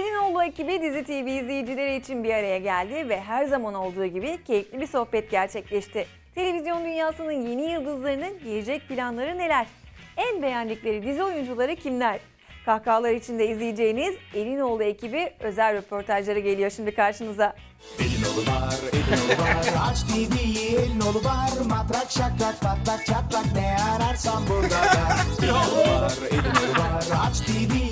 Elinoğlu ekibi Dizi TV izleyicileri için bir araya geldi ve her zaman olduğu gibi keyifli bir sohbet gerçekleşti. Televizyon dünyasının yeni yıldızlarının gelecek planları neler? En beğendikleri dizi oyuncuları kimler? Kahkahalar içinde izleyeceğiniz Elinoğlu ekibi özel röportajları geliyor şimdi karşınıza. Elin olu var, elin olu var. Aç TV'yi, elin olu var. Matrak şakrak patlak çatlak ne ararsan burada var. Elin olu var, elin olu var. Aç TV'yi,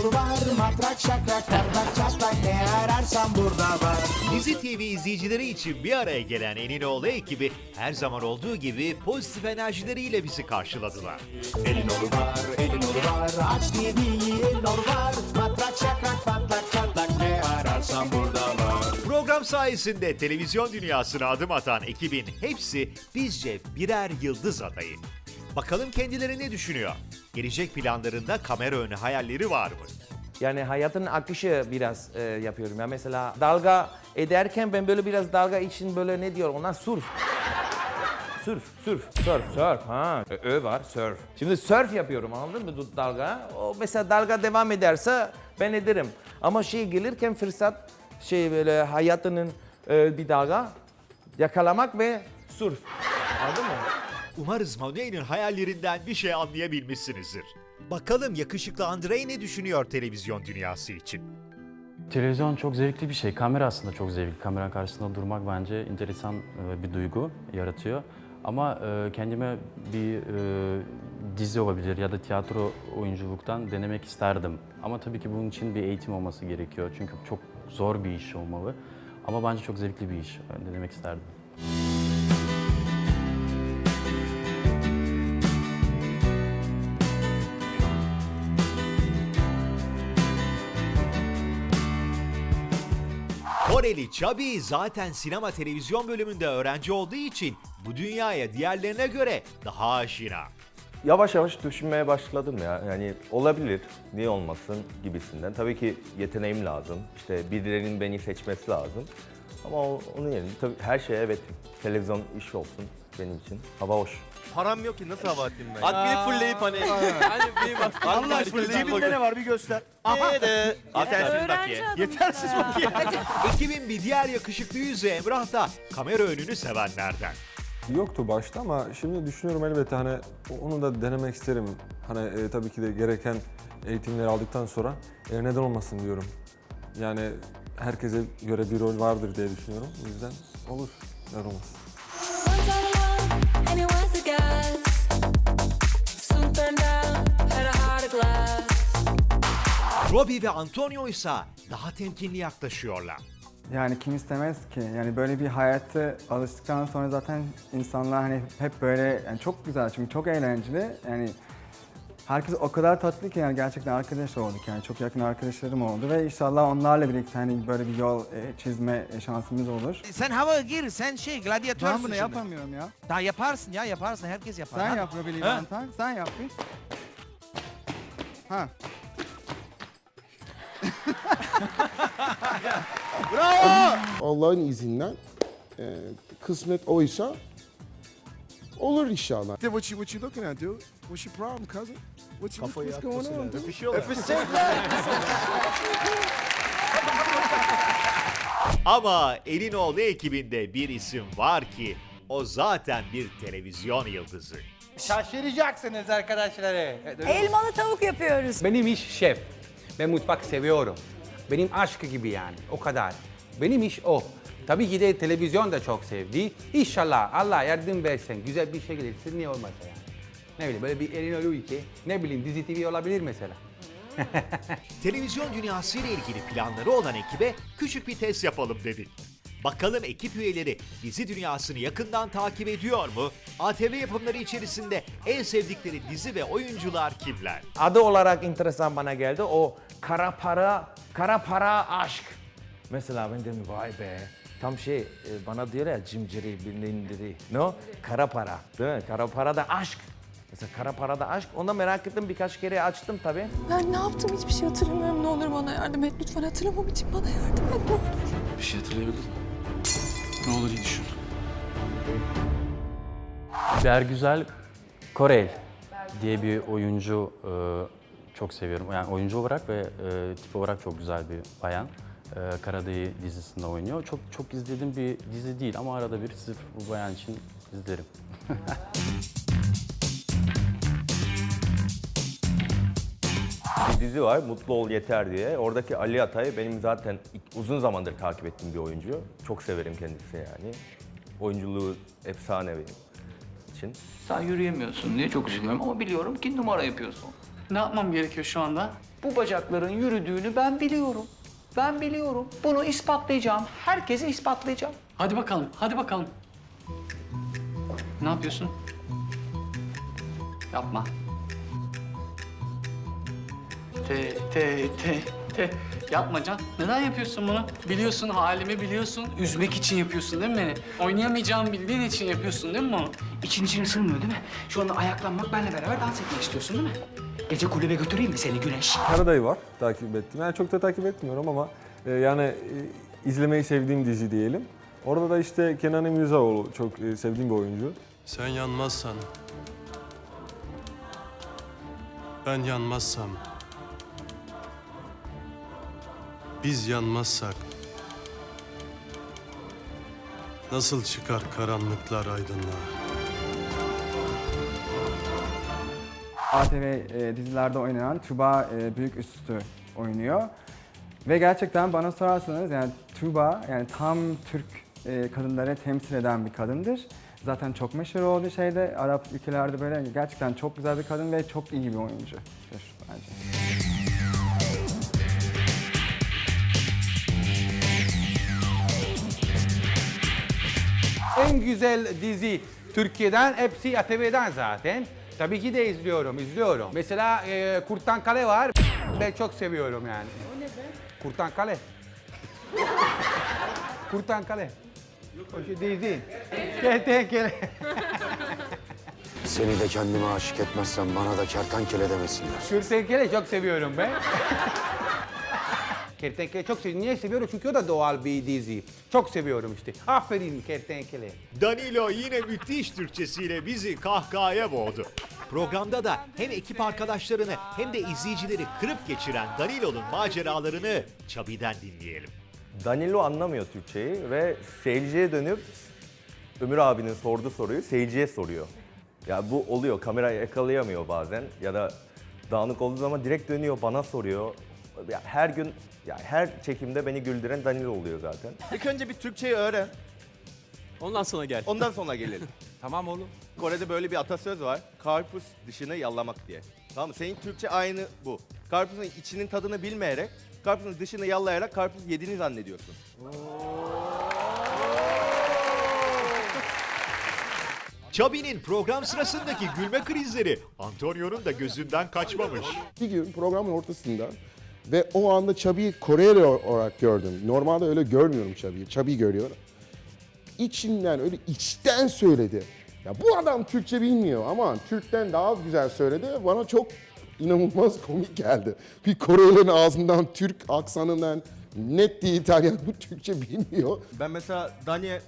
olu var. Matrak şakrak patlak çatlak ne ararsan burada var. Dizi TV izleyicileri için bir araya gelen Eninoğlu ekibi her zaman olduğu gibi pozitif enerjileriyle bizi karşıladılar. Elin olu var, elin olu var. Aç TV'yi, elin olu var. Matrak şakrak patlak çatlak ne ararsan burada var. Program sayesinde televizyon dünyasına adım atan ekibin hepsi bizce birer yıldız adayı. Bakalım kendileri ne düşünüyor? Gelecek planlarında kamera önü hayalleri var mı? Yani hayatın akışı biraz e, yapıyorum. Ya mesela dalga ederken ben böyle biraz dalga için böyle ne diyor onlar surf. Surf, surf, surf, surf. Ha, Ö, ö var, surf. Şimdi surf yapıyorum anladın mı dalga? O mesela dalga devam ederse ben ederim. Ama şey gelirken fırsat şey böyle hayatının e, bir dalga yakalamak ve surf. Anladın mı? Umarız Manuel'in hayallerinden bir şey anlayabilmişsinizdir. Bakalım yakışıklı Andrei ne düşünüyor televizyon dünyası için? Televizyon çok zevkli bir şey. Kamera aslında çok zevkli. Kamera karşısında durmak bence enteresan e, bir duygu yaratıyor. Ama e, kendime bir e, dizi olabilir ya da tiyatro oyunculuktan denemek isterdim. Ama tabii ki bunun için bir eğitim olması gerekiyor. Çünkü çok zor bir iş olmalı. Ama bence çok zevkli bir iş. Denemek isterdim. Koreli Chubby zaten sinema televizyon bölümünde öğrenci olduğu için bu dünyaya diğerlerine göre daha aşina. Yavaş yavaş düşünmeye başladım ya. Yani olabilir, niye olmasın gibisinden. Tabii ki yeteneğim lazım. İşte birilerinin beni seçmesi lazım. Ama onun yerine tabii her şeye evet. Televizyon iş olsun benim için. Hava hoş. Param yok ki nasıl hava atayım ben? At bir fulleyip hani. Hani bir bak. Allah aşkına cebinde ne var bir göster. Yetersiz Öğrenci bakiye. adamı. Yetersiz bakiye. Ekibin bir diğer yakışıklı yüzü Emrah da kamera önünü sevenlerden. Yoktu başta ama şimdi düşünüyorum elbette hani onu da denemek isterim. Hani e, tabii ki de gereken eğitimleri aldıktan sonra e, neden olmasın diyorum. Yani herkese göre bir rol vardır diye düşünüyorum. O yüzden olur. Neden olmasın. Robbie ve Antonio ise daha temkinli yaklaşıyorlar. Yani kim istemez ki? Yani böyle bir hayata alıştıktan sonra zaten insanlar hani hep böyle yani çok güzel çünkü çok eğlenceli. Yani herkes o kadar tatlı ki yani gerçekten arkadaş olduk yani çok yakın arkadaşlarım oldu ve inşallah onlarla birlikte hani böyle bir yol e, çizme şansımız olur. Sen havaya gir, sen şey gladyatörsün Ben bunu şimdi. yapamıyorum ya. Daha yaparsın ya yaparsın, herkes yapar. Sen Hadi. yap Robbie Ha? Levantan, sen yap bir. Ha. Allah'ın izniyle e, kısmet oysa olur inşallah. What you, what you looking at, dude? What's your problem, cousin? What's, what's, Kafayı what's going on, dude? Öpüşüyorlar. Ama Elinoğlu ekibinde bir isim var ki o zaten bir televizyon yıldızı. Şaşıracaksınız arkadaşlar. Elmalı tavuk yapıyoruz. Benim iş şef. Ben mutfak seviyorum. Benim aşkı gibi yani. O kadar. Benim iş o. Tabii ki de televizyon da çok sevdi. İnşallah Allah yardım versin. Güzel bir şey gelirse niye olmaz yani. Ne bileyim böyle bir elin olur ki. Ne bileyim dizi TV olabilir mesela. Televizyon dünyası ile ilgili planları olan ekibe küçük bir test yapalım dedik. Bakalım ekip üyeleri dizi dünyasını yakından takip ediyor mu? ATV yapımları içerisinde en sevdikleri dizi ve oyuncular kimler? Adı olarak enteresan bana geldi. O kara para, kara para aşk. Mesela ben dedim vay be. Tam şey e, bana diyor ya cimciri bilindiri. No? Kara para. Değil mi? Kara para da aşk. Mesela kara para da aşk. Onu merak ettim birkaç kere açtım tabii. Ben ne yaptım hiçbir şey hatırlamıyorum. Ne olur bana yardım et. Lütfen hatırlamam için bana yardım et. Ne olur. Bir şey hatırlayabildin mi? Ne olur iyi düşün. Bergüzel Korel diye bir oyuncu e, çok seviyorum. Yani oyuncu olarak ve e, tip olarak çok güzel bir bayan. E, Karadayı dizisinde oynuyor. Çok çok izlediğim bir dizi değil ama arada bir sırf bu bayan için izlerim. Bir dizi var Mutlu Ol Yeter diye. Oradaki Ali Atay benim zaten uzun zamandır takip ettiğim bir oyuncu. Çok severim kendisi yani. Oyunculuğu efsane benim için. Sen yürüyemiyorsun diye çok üzülüyorum ama biliyorum ki numara yapıyorsun. Ne yapmam gerekiyor şu anda? Bu bacakların yürüdüğünü ben biliyorum. Ben biliyorum. Bunu ispatlayacağım. Herkese ispatlayacağım. Hadi bakalım, hadi bakalım. Ne yapıyorsun? Yapma. Te, te, te, te. Yapma Can. Neden yapıyorsun bunu? Biliyorsun halimi biliyorsun. Üzmek için yapıyorsun değil mi beni? Oynayamayacağımı bildiğin için yapıyorsun değil mi bunu? İçin içine sığmıyor değil mi? Şu anda ayaklanmak, benle beraber dans etmek istiyorsun değil mi? Gece kulübe götüreyim mi seni Güneş? Karadayı var takip ettim. Yani çok da takip etmiyorum ama e, yani e, izlemeyi sevdiğim dizi diyelim. Orada da işte Kenan İmirzalıoğlu çok e, sevdiğim bir oyuncu. Sen yanmazsan, ben yanmazsam, biz yanmazsak, nasıl çıkar karanlıklar aydınlığa? ATV e, dizilerde oynayan Tuba e, Büyük Üstü oynuyor. Ve gerçekten bana sorarsanız yani Tuba yani tam Türk e, kadınları temsil eden bir kadındır. Zaten çok meşhur oldu şeyde Arap ülkelerde böyle gerçekten çok güzel bir kadın ve çok iyi bir oyuncudur bence. En güzel dizi Türkiye'den hepsi ATV'den zaten. Tabii ki de izliyorum, izliyorum. Mesela e, Kurtan Kale var. Ben çok seviyorum yani. O ne be? Kurtan Kale. Kurtan Kale. O şey dizi. Kertenkele. Seni de kendime aşık etmezsem bana da kertenkele demesinler. Kertenkele çok seviyorum ben. Kertenkele çok seviyorum. Niye seviyorum? Çünkü o da doğal bir dizi. Çok seviyorum işte. Aferin Kertenkele. Danilo yine müthiş Türkçesiyle bizi kahkahaya boğdu. Programda da hem ekip arkadaşlarını hem de izleyicileri kırıp geçiren Danilo'nun maceralarını Çabi'den dinleyelim. Danilo anlamıyor Türkçeyi ve seyirciye dönüp Ömür abinin sorduğu soruyu seyirciye soruyor. Ya bu oluyor, kamerayı yakalayamıyor bazen ya da dağınık olduğu zaman direkt dönüyor bana soruyor. Ya her gün, ya her çekimde beni güldüren Danilo oluyor zaten. İlk önce bir Türkçeyi öğren. Ondan sonra gel. Ondan sonra gelelim. Tamam oğlum. Kore'de böyle bir atasöz var. Karpuz dışını yallamak diye. Tamam mı? Senin Türkçe aynı bu. Karpuzun içinin tadını bilmeyerek, karpuzun dışını yallayarak karpuz yediğini zannediyorsun. Çabi'nin program sırasındaki gülme krizleri Antonio'nun da gözünden kaçmamış. Bir gün programın ortasında ve o anda Çabi'yi Koreli olarak gördüm. Normalde öyle görmüyorum Çabi'yi. Çabi görüyorum. İçinden öyle içten söyledi. Ya bu adam Türkçe bilmiyor ama Türk'ten daha güzel söyledi. Bana çok inanılmaz komik geldi. Bir Koreli'nin ağzından Türk aksanından net bir İtalyan bu Türkçe bilmiyor. Ben mesela Daniel,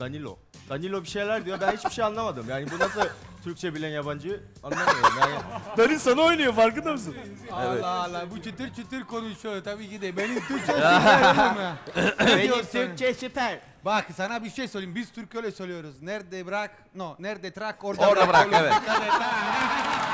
Danilo. Danilo bir şeyler diyor. Ben hiçbir şey anlamadım. Yani bu nasıl Türkçe bilen yabancı anlamıyorum. Yani Danilo sana oynuyor farkında mısın? Allah Allah bu çıtır çıtır konuşuyor tabii ki de. Benim Türkçe süper Benim Türkçe süper. Bak sana bir şey söyleyeyim. Biz Türk öyle söylüyoruz. Nerede bırak? No, nerede trak orada, Orada bırak, evet. Dikkat et ha.